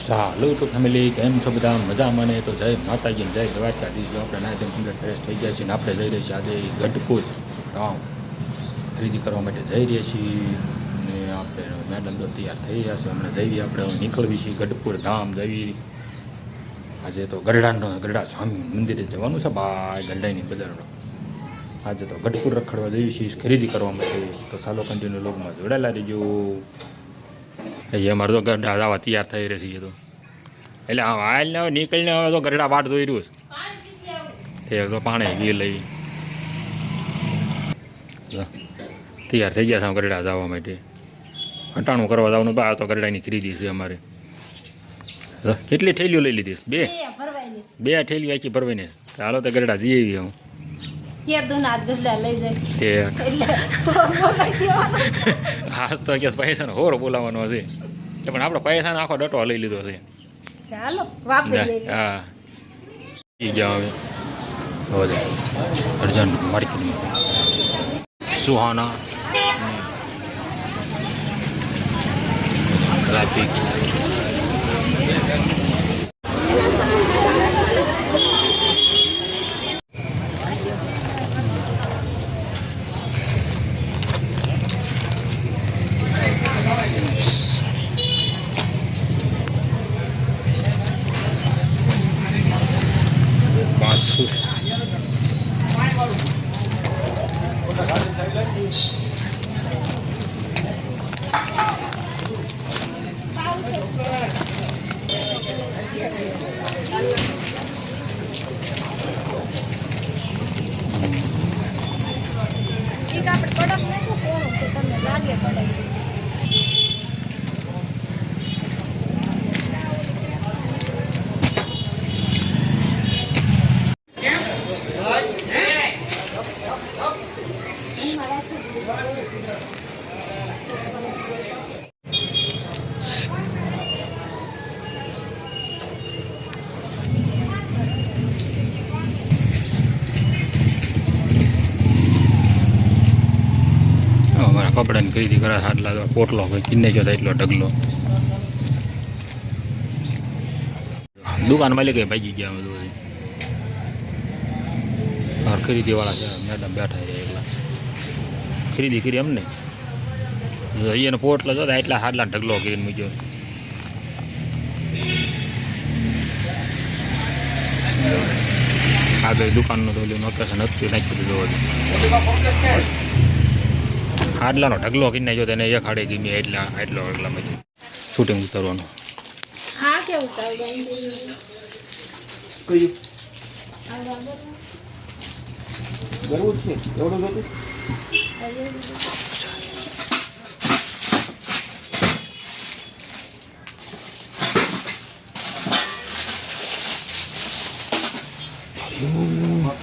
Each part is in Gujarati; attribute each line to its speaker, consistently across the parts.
Speaker 1: સારું તો ફેમિલી કેમ છો બધા મજા મને તો જય માતાજી ને જય દ્વારકાજી જો આપણે નાય તેમ કમ્પ્લીટ ફ્રેશ થઈ ગયા છીએ ને આપણે જઈ રહ્યા છીએ આજે ગઢપુર ગામ ખરીદી કરવા માટે જઈ રહ્યા છીએ ને આપણે મેડમ તો તૈયાર થઈ રહ્યા છે હમણાં જઈએ આપણે નીકળવી છીએ ગઢપુર ધામ જવી આજે તો ગરડાનો ગરડા સ્વામી મંદિરે જવાનું છે ભાઈ ગરડાની બજારનો આજે તો ગઢપુર રખડવા જઈએ છીએ ખરીદી કરવા માટે તો સાલો કન્ટિન્યુ લોગમાં જોડાયેલા રહીજો એ અમારે તો ગરડા જવા તૈયાર થઈ રહી છે તો. એટલે આ હાલ ને હવે નીકળીને હવે તો ગરડા વાટ જોઈ રહ્યું છે. તો પાણી વી લઈ. તૈયાર થઈ ગયા છે ગરડા જવા માટે. અટાણું કરવા જવાનું બા તો ગરડાની ખરીદી છે અમારે. કેટલી થેલીઓ લઈ લીધી બે? બે થેલીઓ આખી ભરવાની છે. ચાલો તો ગરડા જઈ આવી હું.
Speaker 2: કે તું ના લઈ જાય.
Speaker 1: તે
Speaker 2: તો બોલાઈ દેવાનો.
Speaker 1: હાસ તો કે હોરો બોલાવવાનો છે. પણ આપણે પૈસાનો આખો ડટો લઈ લીધો છે.
Speaker 2: ચાલો વાપરી
Speaker 1: હા. ગયા હવે. માર્કેટમાં સુહાના. ટ્રાફિક પાછું
Speaker 2: ઈ કાપડ કડક નાખો કોણ તો તમને લાગે કડક
Speaker 1: અમારા કપડાની ખરીદી કરે આટલા પોટલો કોઈ કિન્ને ગયો એટલો ઢગલો. દુકાન માલિક ભાગી ગયા બધું બધું ખરીદીવાળા ખરીદી વાળા છે, મેડમ બેઠા છે એટલા. ખરીદી કરી અમને. અહીંયાનો પોટલો જો એટલા હાટલા ઢગલો કરીને મૂક્યો. આગળ દુકાનનું તો ઓલું લોકેશન હતું નાખી દીધું હતું હાડલાનો ઢગલો કરી નાખ્યો તેને એક હાડે ગમી એટલા એટલો એટલામાં શૂટિંગ ઉતારવાનું.
Speaker 2: હા કેવું
Speaker 3: કયું? કરવું જ છે. એવડું જોતું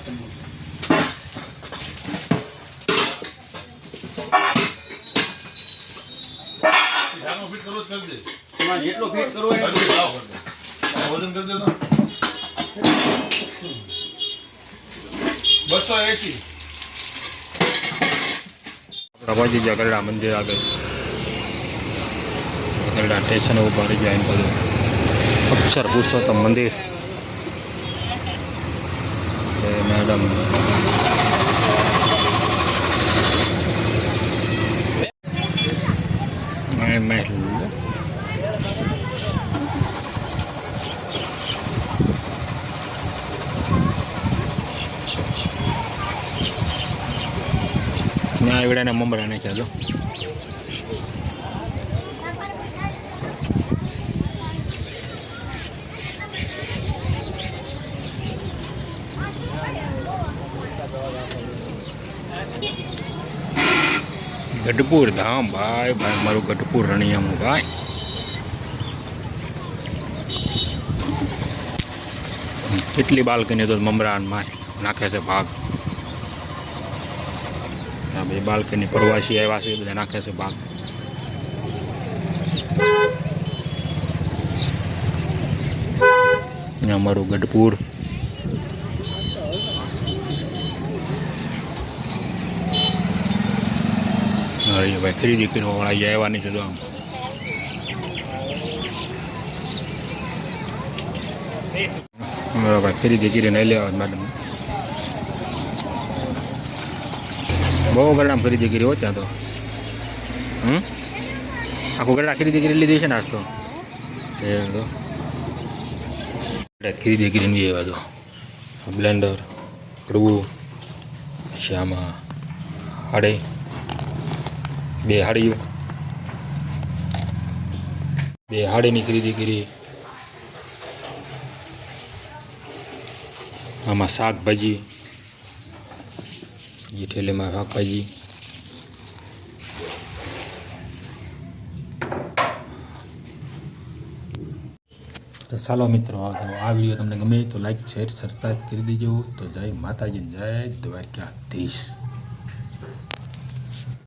Speaker 3: તમારે જેટલો ફિટ કરવો હોય
Speaker 4: વજન કરી દેતો બસો એસી
Speaker 1: આપણા પહોંચી મંદિર આગળ. જગરડા સ્ટેશન ઉપર ગયા એમ બધું. અક્ષર પુરુષોત્તમ મંદિર. એ મેડમ મેં મેં ત્યાં એવડાને મમરા નાખ્યા ગઢપુર ધામ, ભાઈ ભાઈ, મારું ગઢપુર રણિયામું, ભાઈ. કેટલી બાલ્કની તો મમરાનમાં નાખે છે ભાગ. બે બાલ્કની પ્રવાસી આવ્યા છે બધા નાખે છે ભાગ અમારું ગઢપુર. ભાઈ ખરીદી કરવા વાળા નહીં છે જો આમ. બરાબર ખરીદી કરીને લેવા મેડમ બહુ ખરીદી કરી હો ત્યાં તો. હમ? આખું ગરડા ખરીદી કરી લીધી છે નાસ્તો એ તો. કરી બી આવ્યા તો. બ્લેન્ડર, કડવું, પછી આમાં હાડી, બે હાડીઓ. બે હાડીની ખરીદી કરી. આમાં શાકભાજી એ ઠેલીમાં શાકભાજી તો ચાલો મિત્રો, આ વીડિયો તમને ગમે તો લાઈક, શેર સબસ્ક્રાઈબ કરી દેજો. તો જય માતાજી, જય દ્વારકાધીશ.